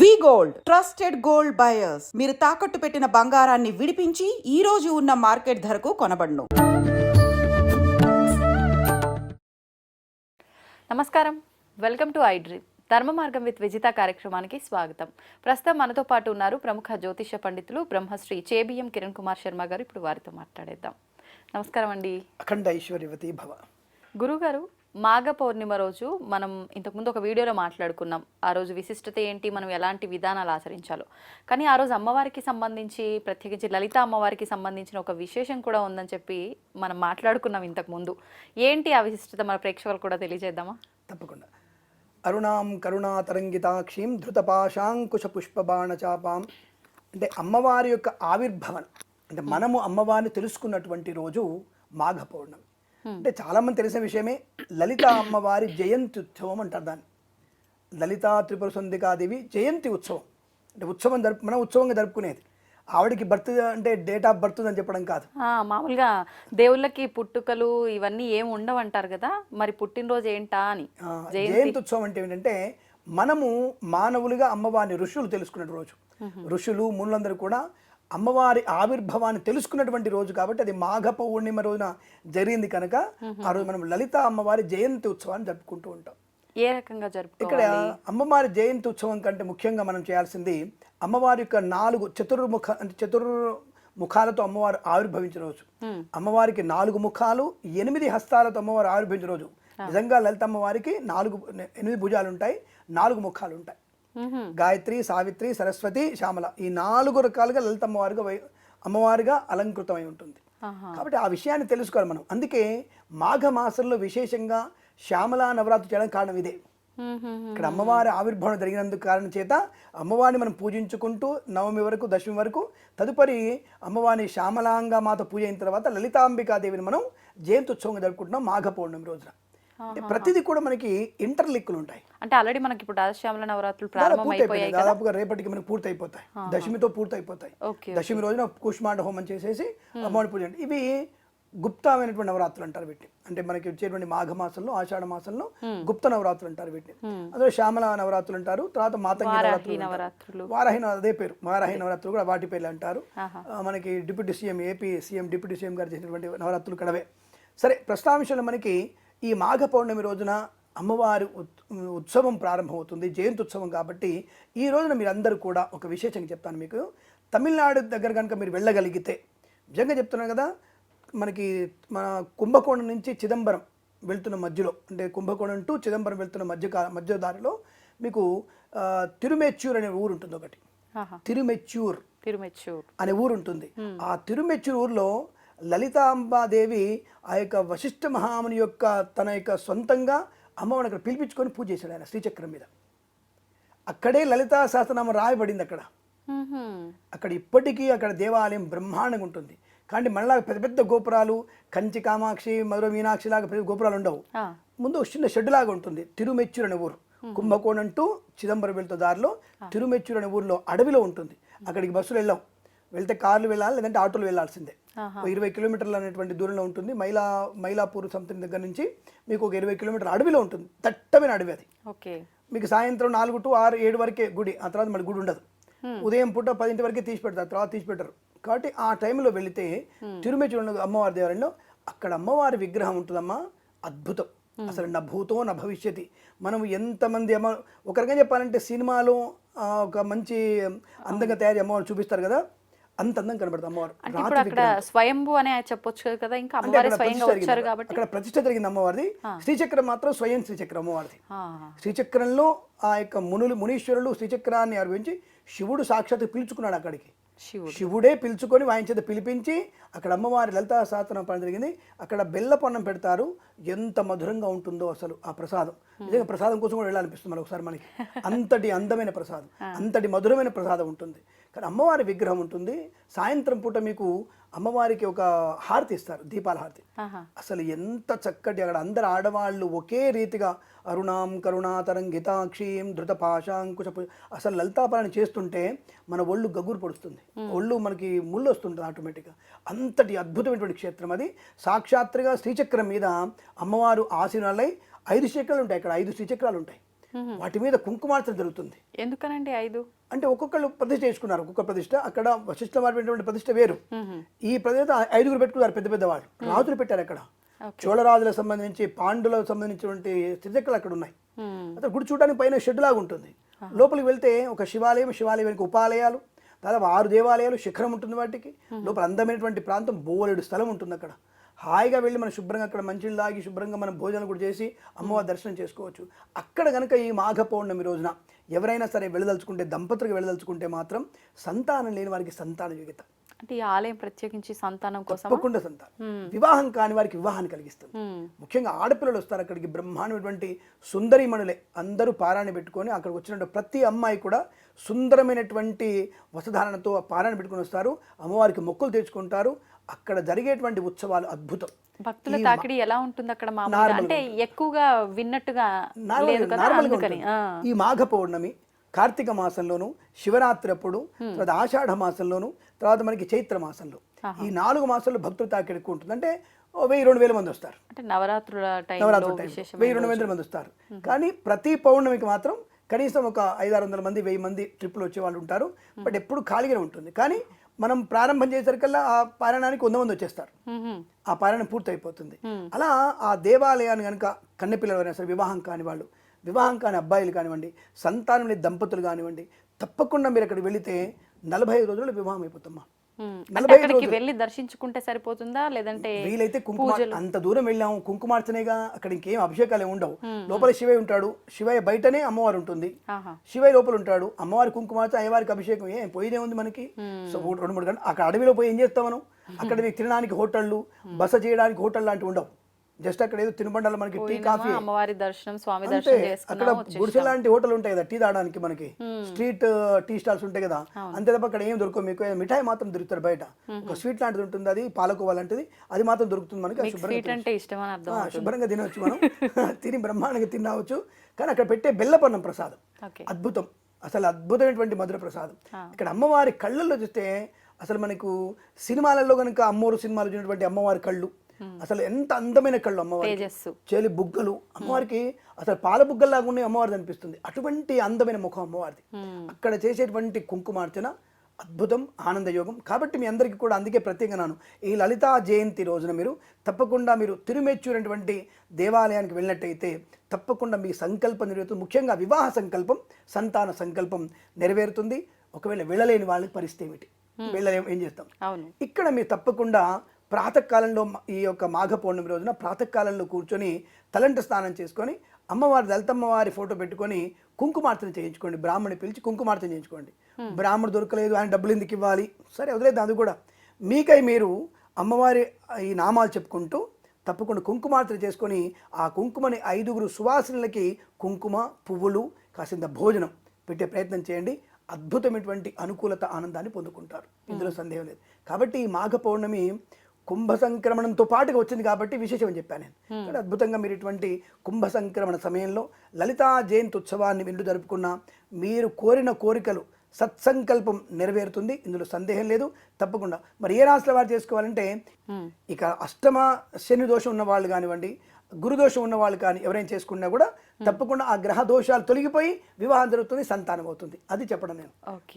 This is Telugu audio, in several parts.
V gold. Trusted gold buyers. మీరు తాకట్టు పెట్టిన బంగారాన్ని విడిపించి ఈ రోజు ఉన్న మార్కెట్ ధరకు కొనబడును. నమస్కారం. Welcome to I dream. ధర్మ మార్గం విత్ విజిత కార్యక్రమానికి స్వాగతం. ప్రస్తుతం మనతో పాటు ఉన్నారు ప్రముఖ జ్యోతిష పండితులు బ్రహ్మశ్రీ చేబిఎం కిరణ్ కుమార్ శర్మ గారు. ఇప్పుడు వారితో మాట్లాడేద్దాం. నమస్కారం అండి. అఖండ ఐశ్వర్యవతి భవ. గురుగారు మాఘ పౌర్ణిమ రోజు మనం ఇంతకుముందు ఒక వీడియోలో మాట్లాడుకున్నాం. ఆ రోజు విశిష్టత ఏంటి? మనం ఎలాంటి విధానాలు ఆచరించాలో. కానీ ఆ రోజు అమ్మవారికి సంబంధించి ప్రత్యేకించి లలిత అమ్మవారికి సంబంధించిన ఒక విశేషం కూడా ఉందని చెప్పి మనం మాట్లాడుకున్నాం ఇంతకుముందు. ఏంటి ఆ విశిష్టత? మన ప్రేక్షకులు కూడా తెలియజేద్దామా? తప్పకుండా. అరుణాం కరుణాతరంగితాక్షీం ధృతపాశాంకుశ పుష్పబాణచాపాం. అంటే అమ్మవారి యొక్క ఆవిర్భవన్ అంటే మనము అమ్మవారిని తెలుసుకున్నటువంటి రోజు మాఘ పౌర్ణమి అంటే చాలామంది తెలిసిన విషయమే లలిత అమ్మవారి జయంతి ఉత్సవం అంటారు దాన్ని. లలితా త్రిపుర సుందికాదేవి జయంతి ఉత్సవం. అంటే ఉత్సవం జరుపు మనం ఉత్సవంగా జరుపుకునేది. ఆవిడకి బర్త్ అంటే డేట్ ఆఫ్ బర్త్ అని చెప్పడం కాదు. మామూలుగా దేవుళ్ళకి పుట్టుకలు ఇవన్నీ ఏమి ఉండవంటారు కదా మరి పుట్టినరోజు ఏంటా అని. జయంతి. ఉత్సవం అంటే ఏంటంటే మనము మానవులుగా అమ్మవారిని ఋషులు తెలుసుకున్న రోజు. ఋషులు మునులందరూ కూడా అమ్మవారి ఆవిర్భావాన్ని తెలుసుకున్నటువంటి రోజు కాబట్టి అది మాఘ పౌర్ణిమ రోజున జరిగింది కనుక ఆ రోజు మనం లలిత అమ్మవారి జయంతి ఉత్సవాన్ని జరుపుకుంటూ ఉంటాం. ఏ రకంగా జరుపుకో ఇక్కడ అమ్మవారి జయంతి ఉత్సవం కంటే ముఖ్యంగా మనం చేయాల్సింది అమ్మవారి యొక్క నాలుగు చతుర్ముఖ అంటే చతుర్ ముఖాలతో అమ్మవారు ఆవిర్భవించిన రోజు. అమ్మవారికి నాలుగు ముఖాలు ఎనిమిది హస్తాలతో అమ్మవారు ఆవిర్భవించిన రోజు. నిజంగా లలిత అమ్మవారికి నాలుగు ఎనిమిది భుజాలు ఉంటాయి నాలుగు ముఖాలు ఉంటాయి. గాయత్రి సావిత్రి సరస్వతి శ్యామల. ఈ నాలుగు రకాలుగా లలిత అమ్మవారిగా అమ్మవారిగా అలంకృతమై ఉంటుంది. కాబట్టి ఆ విషయాన్ని తెలుసుకోవాలి మనం. అందుకే మాఘ మాసంలో విశేషంగా శ్యామలా నవరాత్రి చేయడం కారణం ఇదే. ఇక్కడ అమ్మవారి ఆవిర్భావం జరిగినందుకు కారణం చేత అమ్మవారిని మనం పూజించుకుంటూ నవమి వరకు దశమి వరకు తదుపరి అమ్మవారిని శ్యామలాంగా మాత పూజ అయిన తర్వాత లలితాంబికాదేవిని మనం జయంత్యుత్సవంగా జరుపుకుంటున్నాం మాఘ పౌర్ణమి రోజున. ప్రతిదీ కూడా మనకి ఇంటర్ లిక్కులు ఉంటాయి. అంటే ఆల్రెడీ మనకి ఇప్పుడు రాజశ్యామల నవరాత్రులు దాదాపు ప్రారంభం పూర్తి అయిపోయాయి అయిపోయాయి. దాదాపుగా రేపటికి మనకి పూర్తి అయిపోతాయి దశమితో పూర్తి అయిపోతాయి దశమి రోజున కుష్మాండ హోమం చేసేసి అమ్మవారి పూజ ఇవి గుప్తమైనటువంటి నవరాత్రులు అంటారు వీటిని. అంటే మనకి వచ్చేటువంటి మాఘ మాసంలో ఆషాఢ మాసంలో గుప్త నవరాత్రులు అంటారు వీటిని. అందులో శ్యామల నవరాత్రులు అంటారు తర్వాత మాతంగి నవరాత్రులు వారాహి అదే పేరు. వారాహి నవరాత్రులు కూడా వాటి పేర్లు అంటారు. మనకి deputy CM AP CM deputy CM గారు చేసినటువంటి నవరాత్రులు కడవే. సరే ప్రస్తావించంలో మనకి ఈ మాఘ పౌర్ణమి రోజున అమ్మవారి ఉత్- ఉత్సవం ప్రారంభమవుతుంది జయంతి ఉత్సవం కాబట్టి ఈ రోజున మీరందరూ కూడా ఒక విశేషంగా చెప్తాను మీకు. తమిళనాడు దగ్గర కనుక మీరు వెళ్ళగలిగితే నిజంగా చెప్తున్నాను కదా మనకి మన కుంభకోణం నుంచి చిదంబరం వెళ్తున్న మధ్యలో అంటే కుంభకోణం టు చిదంబరం వెళ్తున్న మధ్య మధ్య దారిలో మీకు తిరుమేచ్చూర్ అనే ఊరు ఉంటుంది ఒకటి. తిరుమెచ్చూర్ తిరుమెచ్చూర్ అనే ఊరు ఉంటుంది. ఆ తిరుమెచ్చూరు ఊర్లో లలితాంబాదేవి ఆ యొక్క వశిష్ఠ మహాముని యొక్క తన యొక్క సొంతంగా అమ్మవారిని అక్కడ పిలిపించుకొని పూజ చేశాడు ఆయన శ్రీచక్రం మీద. అక్కడే లలితా సహస్రనామం రాయబడింది అక్కడ. అక్కడ ఇప్పటికీ అక్కడ దేవాలయం బ్రహ్మాండంగా ఉంటుంది. కానీ మనలా పెద్ద పెద్ద గోపురాలు కంచి కామాక్షి మధుర మీనాక్షి లాగా పెద్ద గోపురాలు ఉండవు. ముందు ఒక చిన్న షెడ్ లాగా ఉంటుంది. తిరుమెచ్చూరు అనే ఊరు. కుంభకోణం టు చిదంబరం వెళ్తే దారిలో తిరుమెచ్చూరు అనే ఊర్లో అడవిలో ఉంటుంది. అక్కడికి బస్సులు వెళ్ళాం వెళ్తే కార్లు వెళ్ళాలి లేదంటే ఆటోలు వెళ్ళాల్సిందే. ఇరవై కిలోమీటర్లు అనేటువంటి దూరంలో ఉంటుంది. మైలా మైలాపూర్ సంథింగ్ దగ్గర నుంచి మీకు ఒక ఇరవై కిలోమీటర్ అడవిలో ఉంటుంది. దట్టమైన అడవి అది. ఓకే. మీకు సాయంత్రం నాలుగు టు ఆరు ఏడు వరకే గుడి. ఆ తర్వాత మళ్ళీ గుడి ఉండదు. ఉదయం పూట పదింటి వరకే తీసి పెడతారు తర్వాత తీసి పెట్టరు. కాబట్టి ఆ టైంలో వెళితే తిరుమేచూరు అమ్మవారి దేవాలయంలో అక్కడ అమ్మవారి విగ్రహం ఉంటుందమ్మా. అద్భుతం. అసలు నా భూతో నా భవిష్యతి. మనం ఎంతమంది అమ్మ ఒక రకంగా చెప్పాలంటే సినిమాలో ఒక మంచి అందంగా తయారు అమ్మవారు చూపిస్తారు కదా. అంత అందం కనబడుతుంది అమ్మవారు అంటే ఇప్పుడు అక్కడ స్వయంభు అనే చెప్పొచ్చు కదా ఇంకా అమ్మవారి స్వయంగా వచ్చారు. కాబట్టి. అక్కడ ప్రతిష్ఠ జరిగింది అమ్మవారిది. శ్రీచక్రం మాత్రం స్వయం శ్రీచక్రం అమ్మవారిది. శ్రీచక్రంలో ఆ యొక్క మునులు మునీశ్వరులు శ్రీచక్రాన్ని అనుభవించి శివుడు సాక్షాత్ పిలుచుకున్నాడు అక్కడికి. శివుడు. పిలుచుకొని చేత పిలిపించి అక్కడ అమ్మవారి లలితా శాస్త్రం పని జరిగింది. అక్కడ బెల్ల పన్నం పెడతారు. ఎంత మధురంగా ఉంటుందో అసలు ఆ ప్రసాదం. నిజంగా ప్రసాదం కోసం కూడా వెళ్ళాలనిపిస్తుంది ఒకసారి మనకి. అంతటి అందమైన ప్రసాదం. అంతటి మధురమైన ప్రసాదం ఉంటుంది. కానీ అమ్మవారి విగ్రహం ఉంటుంది. సాయంత్రం పూట మీకు అమ్మవారికి ఒక హారతి ఇస్తారు దీపాల హారతి. అసలు ఎంత చక్కటి అక్కడ అందరు ఆడవాళ్ళు ఒకే రీతిగా అరుణాం కరుణాతరం గీతాక్షీం ధృత పాశాంకుశ అసలు లలితాపరాన్ని చేస్తుంటే మన ఒళ్ళు గగురు పడుస్తుంది. ఒళ్ళు మనకి ముళ్ళు వస్తుంటుంది ఆటోమేటిక్గా అంతటి అద్భుతమైనటువంటి క్షేత్రం అది. సాక్షాత్తుగా శ్రీచక్రం మీద అమ్మవారు ఆసీనాలై ఐదు చక్రాలు ఉంటాయి. అక్కడ ఐదు శ్రీచక్రాలు ఉంటాయి. వాటి మీద కుంకుమార్చన జరుగుతుంది. ఎందుకనండి ఐదు? అంటే ఒక్కొక్కళ్ళు ప్రతిష్ఠ చేసుకున్నారు ఒక్కొక్క ప్రతిష్ట. అక్కడ వశిష్ఠ వారు ప్రతిష్ట వేరు. ఈ ప్రతిష్ట ఐదుగురు పెట్టుకున్నారు పెద్ద పెద్ద వాళ్ళు రాజులు పెట్టారు అక్కడ. చోళరాజులకు సంబంధించి పాండులకు సంబంధించినటువంటి స్థితికలు అక్కడ ఉన్నాయి. అతను గుడి చూడడానికి పైన షెడ్ లాగా ఉంటుంది. లోపలికి వెళ్తే ఒక శివాలయం శివాలయం ఉపాలయాలు దాదాపు ఆరు దేవాలయాలు శిఖరం ఉంటుంది వాటికి. లోపల అందమైనటువంటి ప్రాంతం బోలెడు స్థలం ఉంటుంది అక్కడ. హాయిగా వెళ్ళి మనం శుభ్రంగా అక్కడ మంచిలు తాగి శుభ్రంగా మనం భోజనం కూడా చేసి అమ్మవారి దర్శనం చేసుకోవచ్చు. అక్కడ కనుక ఈ మాఘ పౌర్ణమి రోజున ఎవరైనా సరే వెళ్ళదలుచుకుంటే దంపతులకు వెళ్ళదలుచుకుంటే మాత్రం సంతానం లేని వారికి సంతాన యోగ్యత. అంటే ఈ ఆలయం ప్రత్యేకించి సంతానం కోసం తప్పకుండా సంతానం. వివాహం కాని వారికి వివాహాన్ని కలిగిస్తుంది. ముఖ్యంగా ఆడపిల్లలు వస్తారు అక్కడికి. బ్రహ్మాండమైనటువంటి సుందరిమణులే అందరూ పారాయణ పెట్టుకొని అక్కడికి వచ్చిన ప్రతి అమ్మాయి కూడా సుందరమైనటువంటి వసధారణతో ఆ పారాయణ పెట్టుకొని వస్తారు. అమ్మవారికి మొక్కులు తెచ్చుకుంటారు అక్కడ జరిగేటువంటి ఉత్సవాలు అద్భుతం. భక్తుల తాకిడి ఎలా ఉంటుంది అక్కడ అంటే ఎక్కువగా విన్నట్టుగా. ఈ మాఘ పౌర్ణమి కార్తీక మాసంలోను శివరాత్రి అప్పుడు తర్వాత ఆషాఢ మాసంలోను తర్వాత మనకి చైత్ర మాసంలో. ఈ నాలుగు మాసాల్లో భక్తులు తాకిడి ఎక్కువ ఉంటుంది. అంటే వెయ్యి రెండు వేల మంది వస్తారు. అంటే నవరాత్రుల టైం వెయ్యి రెండు వందల మంది వస్తారు. కానీ ప్రతి పౌర్ణమికి మాత్రం కనీసం ఒక ఐదారు వందల మంది వెయ్యి మంది ట్రిప్లు వచ్చే వాళ్ళు ఉంటారు. బట్ ఎప్పుడు ఖాళీగానే ఉంటుంది. కానీ మనం ప్రారంభం చేసేసరికల్లా ఆ పారాయణానికి వంద మంది వచ్చేస్తారు. ఆ పారాయణం పూర్తి అయిపోతుంది అలా ఆ దేవాలయాన్ని కనుక కన్నెపిల్లలు అయినా సరే వివాహం కాని వాళ్ళు వివాహం కాని అబ్బాయిలు కానివ్వండి సంతానం లేని దంపతులు కానివ్వండి తప్పకుండా మీరు అక్కడికి వెళితే నలభై ఐదు రోజుల్లో వివాహం అయిపోతమ్మా అక్కడికి వెళ్ళి దర్శించుకుంటే సరిపోతుందా? లేదంటే వీలైతే కుంకుమ అంత దూరం వెళ్ళాము కుంకుమార్చనేగా అక్కడ ఇంకేం అభిషేకాలు ఉండవు. లోపల శివయ్య ఉంటాడు. శివయ్య బయటనే అమ్మవారు ఉంటుంది. శివయ్య లోపల ఉంటాడు. అమ్మవారి కుంకుమార్చ అయ్యవారికి అభిషేకం. ఏం పోయిదే ఉంది మనకి. సో రెండు మూడు గంటలు. అక్కడ అడవిలో పోయి ఏం చేస్తాం మనం? అక్కడ తినడానికి హోటళ్ళు బస చేయడానికి హోటల్ లాంటివి ఉండవు. జస్ట్ అక్కడ ఏదో తినుబండాలు మనకి టీ కాఫీ. అమ్మవారి దర్శనం స్వామి దర్శనం అక్కడ. గుడిసె లాంటి హోటల్ ఉంటాయి కదా టీ తాగడానికి మనకి. స్ట్రీట్ టీ స్టాల్స్ ఉంటాయి కదా అంతే తప్ప అక్కడ ఏం దొరకవు మీకు. మిఠాయి మాత్రం దొరుకుతారు బయట. ఒక స్వీట్ లాంటిది ఉంటుంది అది పాలకోవా లాంటిది అది మాత్రం దొరుకుతుంది మనకి. శుభ్రంగా శుభ్రంగా తినవచ్చు మనం. తిని బ్రహ్మాండంగా తినవచ్చు. కానీ అక్కడ పెట్టే బెల్లపన్నం ప్రసాదం. అద్భుతం. అసలు అద్భుతమైనటువంటి మధుర ప్రసాదం. ఇక్కడ అమ్మవారి కళ్ళల్లో చూస్తే అసలు మనకు సినిమాలలో కనుక అమ్మోరు సినిమాలు చూసినటువంటి అమ్మవారి కళ్ళు అసలు ఎంత అందమైన కళ్ళు అమ్మవారి చేలి బుగ్గలు. అమ్మవారికి అసలు పాల బుగ్గల్లాగా ఉన్నాయి అమ్మవారిది అనిపిస్తుంది. అటువంటి అందమైన ముఖం అమ్మవారిది. అక్కడ చేసేటువంటి కుంకుమార్చన అద్భుతం ఆనందయోగం. కాబట్టి మీ అందరికీ కూడా అందుకే ప్రత్యేకంగా నాను ఈ లలితా జయంతి రోజున మీరు తప్పకుండా మీరు తిరుమెచ్చూరినటువంటి దేవాలయానికి వెళ్ళినట్టయితే తప్పకుండా మీ సంకల్పం నెరవేరుతుంది. ముఖ్యంగా వివాహ సంకల్పం సంతాన సంకల్పం నెరవేరుతుంది. ఒకవేళ వెళ్ళలేని వాళ్ళకి పరిస్థితి ఏమిటి? వెళ్ళలేం ఏం చేస్తాం? ఇక్కడ మీరు తప్పకుండా ప్రాతకాలంలో ఈ యొక్క మాఘ పౌర్ణమి రోజున ప్రాతకాలంలో కూర్చొని తలంట స్నానం చేసుకొని అమ్మవారి దళితమ్మవారి ఫోటో పెట్టుకొని కుంకుమార్చన చేయించుకోండి. బ్రాహ్మణి పిలిచి కుంకుమార్చన చేయించుకోండి. బ్రాహ్మణుడు దొరకలేదు ఆయన డబ్బులు ఎందుకు ఇవ్వాలి? సరే వదిలేదు అది కూడా. మీకై మీరు అమ్మవారి ఈ నామాలు చెప్పుకుంటూ తప్పకుండా కుంకుమార్చన చేసుకొని ఆ కుంకుమని ఐదుగురు సువాసనలకి కుంకుమ పువ్వులు కాసింత భోజనం పెట్టే ప్రయత్నం చేయండి. అద్భుతమైనటువంటి అనుకూలత ఆనందాన్ని పొందుకుంటారు. ఇందులో సందేహం లేదు. కాబట్టి ఈ మాఘ పౌర్ణమి కుంభ సంక్రమణంతో పాటుగా వచ్చింది కాబట్టి విశేషం అని చెప్పాను నేను. కానీ అద్భుతంగా మీరు ఇటువంటి కుంభ సంక్రమణ సమయంలో లలితా జయంతి ఉత్సవాన్ని విందు జరుపుకున్న మీరు కోరిన కోరికలు సత్సంకల్పం నెరవేరుతుంది. ఇందులో సందేహం లేదు. తప్పకుండా. మరి ఏ రాశుల వారు చేసుకోవాలంటే ఇక అష్టమ శని దోషం ఉన్న వాళ్ళు కానివ్వండి గురుదోషం ఉన్న వాళ్ళు కానీ ఎవరైనా చేసుకున్నా కూడా తప్పకుండా ఆ గ్రహ దోషాలు తొలగిపోయి వివాహం జరుగుతుంది సంతానం అవుతుంది. అది చెప్పడం నేను.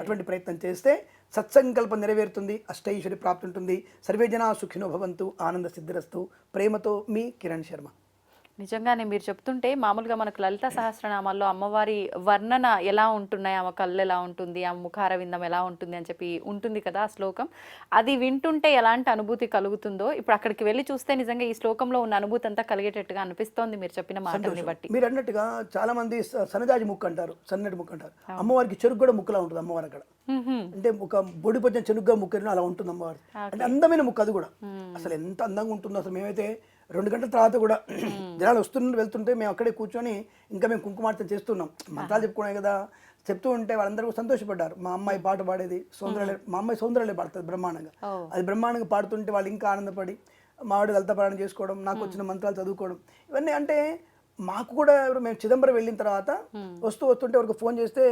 అటువంటి ప్రయత్నం చేస్తే సత్సంకల్పం నెరవేరుతుంది అష్టైశ్వర్య ప్రాప్తి ఉంటుంది. సర్వే జనా సుఖినో భవంతు ఆనంద సిద్ధిరస్తు ప్రేమతో మీ కిరణ్ శర్మ. నిజంగానే మీరు చెప్తుంటే మామూలుగా మనకు లలిత సహస్రనామాల్లో అమ్మవారి వర్ణన ఎలా ఉంటున్నాయి ఆమె కళ్ళు ఎలా ఉంటుంది ఆమె ముఖార విందం ఎలా ఉంటుంది అని చెప్పి ఉంటుంది కదా ఆ శ్లోకం. అది వింటుంటే ఎలాంటి అనుభూతి కలుగుతుందో ఇప్పుడు అక్కడికి వెళ్ళి చూస్తే నిజంగా ఈ శ్లోకంలో ఉన్న అనుభూతి అంతా కలిగేటట్టుగా అనిపిస్తోంది మీరు చెప్పిన మాటల్ని బట్టి. మీరు అన్నట్టుగా చాలా మంది సన్నజాజి ముక్క అంటారు సన్నటి ముక్క అంటారు. అమ్మవారికి చెరుకు కూడా ముక్కలా ఉంటుంది అమ్మవారి అక్కడ. అంటే ఒక బొడి పొచ్చిన చెనుగ్గా ముక్కరిన అలా ఉంటుంది అమ్మవారి అంటే అందమైన ముక్క అది కూడా. అసలు ఎంత అందంగా ఉంటుందో అసలు మేమైతే రెండు గంటల తర్వాత కూడా జనాలు వస్తుంటే వెళ్తుంటే మేము అక్కడే కూర్చొని ఇంకా మేము కుంకుమార్చన చేస్తున్నాం. మంత్రాలు చెప్పుకునే కదా. చెప్తూ ఉంటే వాళ్ళందరూ సంతోషపడ్డారు. మా అమ్మాయి పాట పాడేది సౌందర్య మా అమ్మాయి సౌందర్యలే పాడుతుంది బ్రహ్మాండంగా. అది బ్రహ్మాండంగా పాడుతుంటే వాళ్ళు ఇంకా ఆనందపడి మావాడు లలిత పారాయణ చేసుకోవడం నాకు వచ్చిన మంత్రాలు చదువుకోవడం ఇవన్నీ అంటే మాకు కూడా ఎవరు మేము చిదంబరం వెళ్ళిన తర్వాత వస్తూ వస్తుంటే ఎవరికి ఫోన్ చేస్తే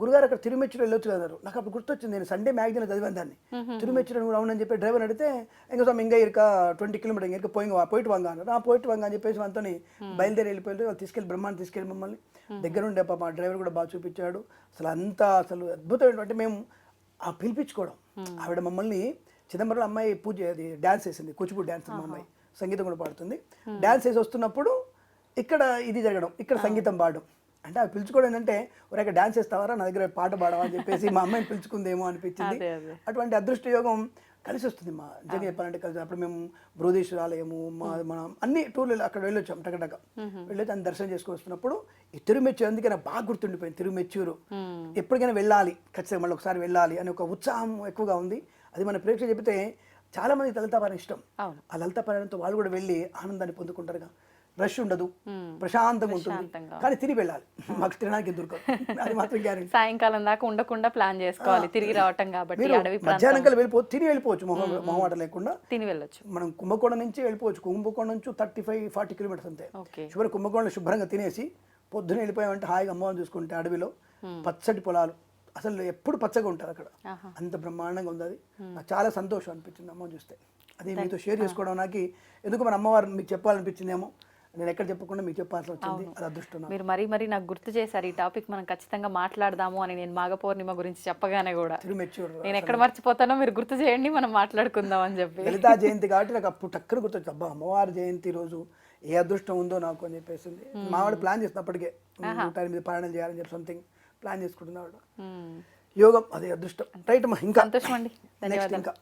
గురుగారు అక్కడ తిరుమెచ్చుడు వెళ్ళొచ్చు కదా అన్నారు. నాకు అప్పుడు గుర్తొచ్చింది నేను సండే మ్యాగజైన్ చదివాను దాన్ని. తిరుమెచ్చుడు నువ్వు అవునని చెప్పి డ్రైవర్ అడిగితే ఇంకా స్వామి ఇంకా ఇరుక ట్వంటీ కిలోమీటర్ ఇంకా పోయి పోయిట్ వంగ అన్నారు. ఆ పోయిట్ వంగ అని చెప్పేసి మనతో బయలుదేరి వెళ్ళిపోయి వాళ్ళు తీసుకెళ్ళి బ్రహ్మాన్ని తీసుకెళ్ళి మమ్మల్ని. దగ్గర ఉండే పాప డ్రైవర్ కూడా బాగా చూపించాడు. అసలు అంతా అసలు అద్భుతమైన అంటే మేము ఆ పిలిపించుకోవడం. ఆవిడ మమ్మల్ని చిదంబరం అమ్మాయి పూజ అది డ్యాన్స్ వేసింది కూచిపూడి డ్యాన్స్ మా అమ్మాయి. సంగీతం కూడా పాడుతుంది. డ్యాన్స్ వేసి వస్తున్నప్పుడు ఇక్కడ ఇది జరగడం ఇక్కడ సంగీతం పాడడం. అంటే అవి పిలుచుకోవడం ఏంటంటే ఒక డ్యాన్స్ వేస్తావారా నా దగ్గర పాట పాడవా? అని చెప్పేసి మా అమ్మాయిని పిలుచుకుందేమో అనిపించింది. అటువంటి అదృష్ట యోగం కలిసి వస్తుంది మా నిజంగా చెప్పాలంటే కలిసి. అప్పుడు మేము బృహదీశ్వర ఆలయము మా మనం అన్ని టూర్లు అక్కడ వెళ్ళొచ్చాం టకటక. వెళ్ళి దాన్ని దర్శనం చేసుకొని వస్తున్నప్పుడు ఈ తిరుమెచ్చూరు అందుకే నాకు బాగా గుర్తుండిపోయింది తిరుమెచ్చూరు. ఎప్పటికైనా వెళ్ళాలి ఖచ్చితంగా మళ్ళీ ఒకసారి వెళ్ళాలి అని ఒక ఉత్సాహం ఎక్కువగా ఉంది. అది మన ప్రేక్షకులు చెబితే చాలా మంది లలితాపారాయణ ఇష్టం. ఆ లలితాపారాయణంతో వాళ్ళు కూడా వెళ్ళి ఆనందాన్ని పొందుకుంటారుగా. రష్ ఉండదు. ప్రశాంతంగా ఉంటుంది. కానీ తిరిగి వెళ్ళాలి. మాకు తినడానికి దొరకదు అది మాత్రం గ్యారెంటీ. సాయంకాలం దాకా ఉండకుండా ప్లాన్ చేసుకోవాలి. తిరిగి రావటం కాబట్టి మధ్యాహ్నం కల్లా వెళ్ళిపో తిరిగి వెళ్ళిపోవచ్చు మొహం మొహమాట లేకుండా. తిని వెళ్ళొచ్చు. మనం కుంభకోణం నుంచి వెళ్ళిపోవచ్చు. కుంభకోణం నుంచి థర్టీ ఫైవ్ ఫార్టీ కిలోమీటర్స్ అంతే శుభ్ర కుంభకోణంలో శుభ్రంగా తినేసి పొద్దున వెళ్ళిపోయామంటే హాయిగా అమ్మవారిని చూసుకుంటే అడవిలో పచ్చటి పొలాలు. అసలు ఎప్పుడు పచ్చగా ఉంటుంది అక్కడ. అంత బ్రహ్మాండంగా ఉంది అది. నాకు చాలా సంతోషం అనిపించింది అమ్మని చూస్తే. అది మీతో షేర్ చేసుకోవడం నాకు ఎందుకు మన అమ్మవారు మీకు చెప్పాలనిపించిందేమో? నేను ఎక్కడ చెప్పకుండా మీకు చెప్పాల్సి వచ్చింది. అది అదృష్టం. మీరు మరీ మరీ నాకు గుర్తు చేశారు. ఈ టాపిక్ మనం ఖచ్చితంగా మాట్లాడదాము అని నేను మాఘ పౌర్ణిమ గురించి చెప్పగానే కూడా. నేను ఎక్కడ మర్చిపోతానో మీరు గుర్తు చేయండి మనం మాట్లాడుకుందాం అని చెప్పి. లలితా జయంతి కాబట్టి నాకు అప్పుడు టక్కన గుర్తొచ్చింది. అబ్బా అమ్మవారి జయంతి రోజు ఏ అదృష్టం ఉందో నాకు అని చెప్పేసింది. మావాడు ప్లాన్ చేసిన అప్పటికే. నూట ఎనిమిది పారాయణలు చేయాలని చెప్పి సంథింగ్ ప్లాన్ చేసుకుంటున్నాడు. యోగం అది అదృష్టం. రైట్ ఇంకా. సంతోషం అండి నెక్స్ట్ ఇంకా.